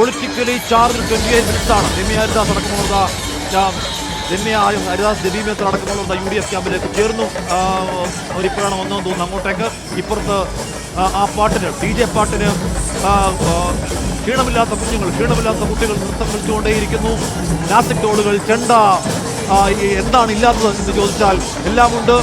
Politically charge minutes ആണ് രമ്യ ഹരിദാസ് അടക്കമുള്ള രമ്യ രമ്യ ഹരിദാസ് മേത്തർ അടക്കമുള്ള യു ഡി എഫ് ക്യാമ്പിലേക്ക് ചേർന്നു. അവരിപ്പോഴാണ് വന്നതെന്ന് തോന്നുന്നു അങ്ങോട്ടേക്ക്. ഇപ്പുറത്ത് ആ, പാട്ടിന് ഡി ജെ പാട്ടിന് ക്ഷീണമില്ലാത്ത കുഞ്ഞുങ്ങൾ ക്ഷീണമില്ലാത്ത കുട്ടികൾ നൃത്തം കളിച്ചുകൊണ്ടേയിരിക്കുന്നു. നാസിക് ടോളുകൾ ചെണ്ട എന്താണ് ഇല്ലാത്തത് എന്ന് ചോദിച്ചാൽ എല്ലാമുണ്ട്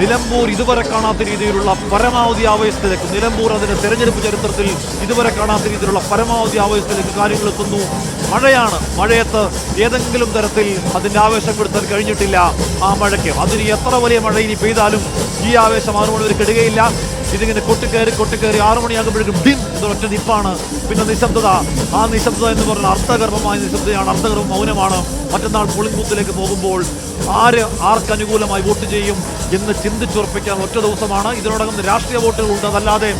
നിലമ്പൂർ ഇതുവരെ കാണാത്ത രീതിയിലുള്ള പരമാവധി ആവേശത്തിലേക്ക് നിലമ്പൂർ അതിന്റെ തെരഞ്ഞെടുപ്പ് ചരിത്രത്തിൽ ഇതുവരെ കാണാത്ത രീതിയിലുള്ള പരമാവധി ആവേശത്തിലേക്ക് കാര്യങ്ങൾ എത്തുന്നു. മഴയാണ്. മഴയത്ത് ഏതെങ്കിലും തരത്തിൽ അതിന്റെ ആവേശപ്പെടുത്താൻ കഴിഞ്ഞിട്ടില്ല ആ മഴയ്ക്ക്. അതിന് എത്ര വലിയ മഴ ഇനി പെയ്താലും ഈ ആവേശം വരെ കെടുകയില്ല. ഇതിങ്ങനെ കൊട്ടിക്കയറി കൊട്ടിക്കയറി ആറു മണിയാകുമ്പോഴേക്കും ഡിം ഒറ്റ നിപ്പാണ്. പിന്നെ നിശബ്ദത. ആ നിശബ്ദത എന്ന് പറഞ്ഞാൽ അർത്ഥഗർഭമായ നിശബ്ദതയാണ്. അർത്ഥഗർഭം മൗനമാണ്. മറ്റന്നാൾ പോളിംഗ് ബൂത്തിലേക്ക് പോകുമ്പോൾ ആര് ആർക്ക് അനുകൂലമായി വോട്ട് ചെയ്യും എന്ന് ചിന്തിച്ചുറപ്പിക്കാൻ ഒറ്റ ദിവസമാണ്. ഇതിനോടകം രാഷ്ട്രീയ വോട്ടുകളുണ്ട് അതല്ലാതെ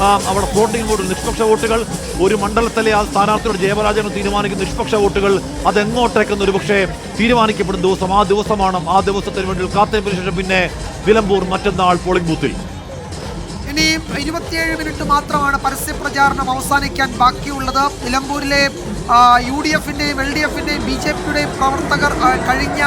ആ, അവിടെ വോട്ടിംഗ് വോട്ടുകൾ നിഷ്പക്ഷ വോട്ടുകൾ ഒരു മണ്ഡലത്തിലെ ആ സ്ഥാനാർത്ഥിയുടെ ജയപരാജയം തീരുമാനിക്കുന്ന നിഷ്പക്ഷ വോട്ടുകൾ അതെങ്ങോട്ടേക്കെന്ന് ഒരു പക്ഷേ തീരുമാനിക്കപ്പെടുന്ന ദിവസം ആ ദിവസമാണ്. ആ ദിവസത്തിന് വേണ്ടി കാത്തിരിപ്പിന് ശേഷം പിന്നെ വിലമ്പൂർ മറ്റന്നാൾ പോളിംഗ് ബൂത്തിൽ ഇനിയും ഇരുപത്തിയേഴ് മിനിറ്റ് മാത്രമാണ് പരസ്യപ്രചാരണം അവസാനിക്കാൻ ബാക്കിയുള്ളത്. നിലമ്പൂരിലെ യു ഡി എഫിന്റെയും എൽ ഡി എഫിന്റെയും ബി ജെ പിയുടെയും പ്രവർത്തകർ കഴിഞ്ഞ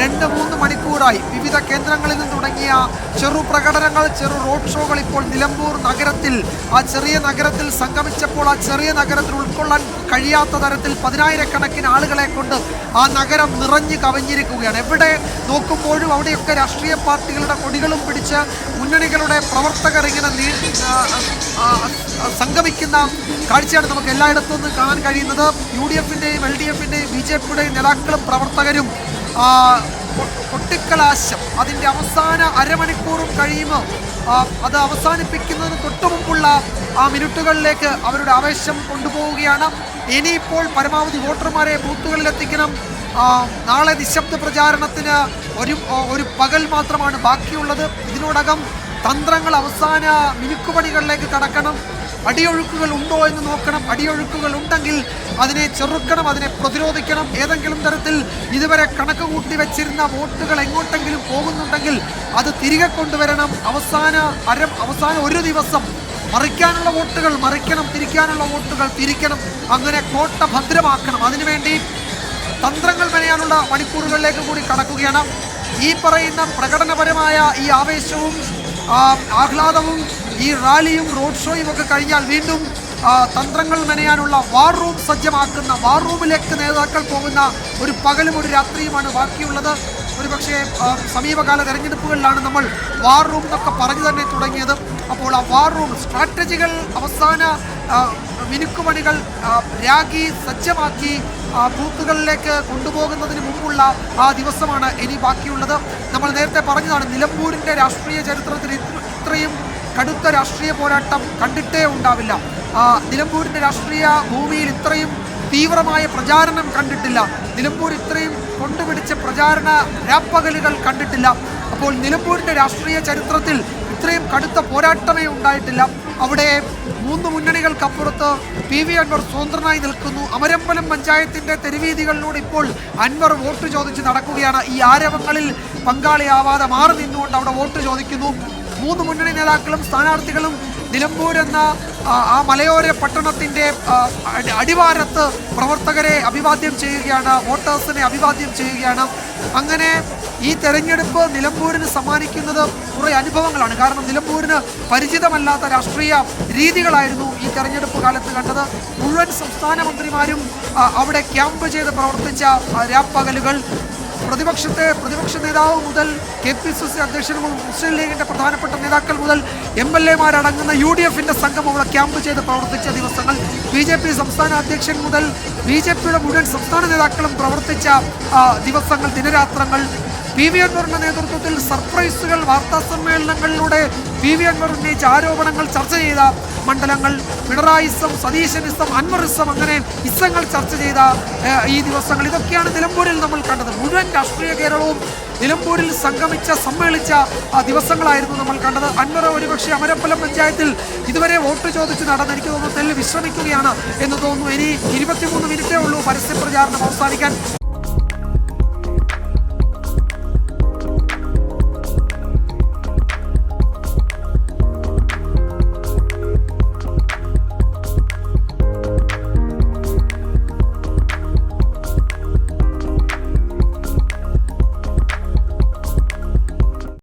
രണ്ട് മൂന്ന് മണിക്കൂറായി വിവിധ കേന്ദ്രങ്ങളിൽ നിന്ന് തുടങ്ങിയ ചെറു പ്രകടനങ്ങൾ ചെറു റോഡ് ഷോകൾ ഇപ്പോൾ നിലമ്പൂർ നഗരത്തിൽ ആ ചെറിയ നഗരത്തിൽ സംഗമിച്ചപ്പോൾ ആ ചെറിയ നഗരത്തിൽ ഉൾക്കൊള്ളാൻ കഴിയാത്ത തരത്തിൽ പതിനായിരക്കണക്കിന് ആളുകളെ കൊണ്ട് ആ നഗരം നിറഞ്ഞു കവിഞ്ഞിരിക്കുകയാണ്. എവിടെ നോക്കുമ്പോഴും അവിടെയൊക്കെ രാഷ്ട്രീയ പാർട്ടികളുടെ കൊടികളും പിടിച്ച് മുന്നണികളുടെ പ്രവർത്തകർ ഇങ്ങനെ നീ സംഗമിക്കുന്ന കാഴ്ചയാണ് നമുക്ക് എല്ലായിടത്തും നിന്ന് കാണാൻ കഴിയുന്നത്. യു ഡി എഫിന്റെയും എൽ ഡി എഫിന്റെയും ബി ജെ പിയുടെയും നേതാക്കളും പ്രവർത്തകരും പൊട്ടിക്കലാശം അതിന്റെ അവസാന അരമണിക്കൂറും കഴിയുമ്പോൾ അത് അവസാനിപ്പിക്കുന്നതിന് തൊട്ടുമുമ്പുള്ള ആ മിനിറ്റുകളിലേക്ക് അവരുടെ ആവേശം കൊണ്ടുപോവുകയാണ്. ഇനിയിപ്പോൾ പരമാവധി വോട്ടർമാരെ ബൂത്തുകളിൽ എത്തിക്കണം നാളെ നിശബ്ദ പ്രചാരണത്തിന് ഒരു ഒരു പകൽ മാത്രമാണ് ബാക്കിയുള്ളത്. ഇതിനോടകം തന്ത്രങ്ങൾ അവസാന മിനുക്കുപണികളിലേക്ക് കടക്കണം. അടിയൊഴുക്കുകൾ ഉണ്ടോ എന്ന് നോക്കണം. അടിയൊഴുക്കുകൾ ഉണ്ടെങ്കിൽ അതിനെ ചെറുക്കണം അതിനെ പ്രതിരോധിക്കണം. ഏതെങ്കിലും തരത്തിൽ ഇതുവരെ കണക്ക് കൂട്ടി വെച്ചിരുന്ന വോട്ടുകൾ എങ്ങോട്ടെങ്കിലും പോകുന്നുണ്ടെങ്കിൽ അത് തിരികെ കൊണ്ടുവരണം. അവസാന അര അവസാന ഒരു ദിവസം മറിക്കാനുള്ള വോട്ടുകൾ മറിക്കണം തിരിക്കാനുള്ള വോട്ടുകൾ തിരിക്കണം. അങ്ങനെ കോട്ട ഭദ്രമാക്കണം. അതിനുവേണ്ടി തന്ത്രങ്ങൾ മെനയാനുള്ള മണിക്കൂറുകളിലേക്ക് കൂടി കടക്കുകയാണ്. ഈ പറയുന്ന പ്രകടനപരമായ ഈ ആവേശവും ആഹ്ലാദവും ഈ റാലിയും റോഡ് ഷോയും ഒക്കെ കഴിഞ്ഞാൽ വീണ്ടും തന്ത്രങ്ങൾ മെനയാനുള്ള വാർ റൂം സജ്ജമാക്കുന്ന വാർ റൂമിലേക്ക് നേതാക്കൾ പോകുന്ന ഒരു പകലും ഒരു രാത്രിയുമാണ് ബാക്കിയുള്ളത്. ഒരു പക്ഷേ സമീപകാല തെരഞ്ഞെടുപ്പുകളിലാണ് നമ്മൾ വാർ റൂം എന്നൊക്കെ പറഞ്ഞു തന്നെ തുടങ്ങിയത്. അപ്പോൾ ആ വാർ റൂം സ്ട്രാറ്റജികൾ അവസാന മിനുക്കുമണികൾ രാഗി സജ്ജമാക്കി ബൂത്തുകളിലേക്ക് കൊണ്ടുപോകുന്നതിന് മുമ്പുള്ള ആ ദിവസമാണ് ഇനി ബാക്കിയുള്ളത്. നമ്മൾ നേരത്തെ പറഞ്ഞതാണ് നിലമ്പൂരിന്റെ രാഷ്ട്രീയ ചരിത്രത്തിൽ ഇത്രയും കടുത്ത രാഷ്ട്രീയ പോരാട്ടം കണ്ടിട്ടേ ഉണ്ടാവില്ല. നിലമ്പൂരിന്റെ രാഷ്ട്രീയ ഭൂമിയിൽ ഇത്രയും തീവ്രമായ പ്രചാരണം കണ്ടിട്ടില്ല. നിലമ്പൂർ ഇത്രയും കൊണ്ടുപിടിച്ച പ്രചാരണ രാപ്പകലുകൾ കണ്ടിട്ടില്ല. അപ്പോൾ നിലമ്പൂരിന്റെ രാഷ്ട്രീയ ചരിത്രത്തിൽ ഇത്രയും കടുത്ത പോരാട്ടമേ ഉണ്ടായിട്ടില്ല. അവിടെ മൂന്ന് മുന്നണികൾക്കപ്പുറത്ത് പി വി അൻവർ സ്വതന്ത്രനായി നിൽക്കുന്നു. അമരമ്പലം പഞ്ചായത്തിന്റെ തെരുവീതികളിലൂടെ ഇപ്പോൾ അൻവർ വോട്ട് ചോദിച്ച് നടക്കുകയാണ്. ഈ ആരവങ്ങളിൽ പങ്കാളിയാവാതെ മാറി നിന്നുകൊണ്ട് അവിടെ വോട്ട് ചോദിക്കുന്നു. മൂന്ന് മുന്നണി നേതാക്കളും സ്ഥാനാർത്ഥികളും നിലമ്പൂർ എന്ന ആ, മലയോര പട്ടണത്തിന്റെ ആ, അടിവാരത്ത് പ്രവർത്തകരെ അഭിവാദ്യം ചെയ്യുകയാണ് വോട്ടേഴ്സിനെ അഭിവാദ്യം ചെയ്യുകയാണ്. അങ്ങനെ ഈ തെരഞ്ഞെടുപ്പ് നിലമ്പൂരിന് സമ്മാനിക്കുന്നത് കുറേ അനുഭവങ്ങളാണ്. കാരണം നിലമ്പൂരിന് പരിചിതമല്ലാത്ത രാഷ്ട്രീയ രീതികളായിരുന്നു ഈ തെരഞ്ഞെടുപ്പ് കാലത്ത് കണ്ടത്. മുഴുവൻ സംസ്ഥാന മന്ത്രിമാരും അവിടെ ക്യാമ്പ് ചെയ്ത് പ്രവർത്തിച്ച രാപ്പകലുകൾ പ്രതിപക്ഷത്തെ പ്രതിപക്ഷ നേതാവ് മുതൽ കെ പി സി സി അധ്യക്ഷൻ മുസ്ലിം ലീഗിന്റെ പ്രധാനപ്പെട്ട നേതാക്കൾ മുതൽ എം എൽ എമാരടങ്ങുന്ന യു ഡി എഫിന്റെ സംഘം അവിടെ ക്യാമ്പ് ചെയ്ത് പ്രവർത്തിച്ച ദിവസങ്ങൾ. ബി ജെ പി സംസ്ഥാന അധ്യക്ഷൻ മുതൽ ബി ജെ പിയുടെ മുഴുവൻ സംസ്ഥാന നേതാക്കളും പ്രവർത്തിച്ച ദിവസങ്ങൾ ദിനരാത്രങ്ങൾ. പി വി അൻവറിന്റെ നേതൃത്വത്തിൽ സർപ്രൈസുകൾ വാർത്താ സമ്മേളനങ്ങളിലൂടെ പി വി അൻവർ ഉന്നയിച്ച ആരോപണങ്ങൾ ചർച്ച ചെയ്ത മണ്ഡലങ്ങൾ പിണറായിസം സതീശനിസം അൻവറിസം അങ്ങനെ ഇസങ്ങൾ ചർച്ച ചെയ്ത ഈ ദിവസങ്ങൾ. ഇതൊക്കെയാണ് നിലമ്പൂരിൽ നമ്മൾ കണ്ടത്. മുഴുവൻ രാഷ്ട്രീയ കേരളവും നിലമ്പൂരിൽ സംഗമിച്ച സമ്മേളിച്ച ദിവസങ്ങളായിരുന്നു നമ്മൾ കണ്ടത്. അൻവർ ഒരുപക്ഷെ അമരപ്പലം പഞ്ചായത്തിൽ ഇതുവരെ വോട്ട് ചോദിച്ച് നടന്ന് എനിക്ക് തോന്നുന്നു തെല്ല് വിശ്രമിക്കുകയാണ് എന്ന് തോന്നുന്നു. ഇനി ഇരുപത്തിമൂന്ന് മിനിറ്റേ ഉള്ളൂ പരസ്യ പ്രചാരണം അവസാനിക്കാൻ.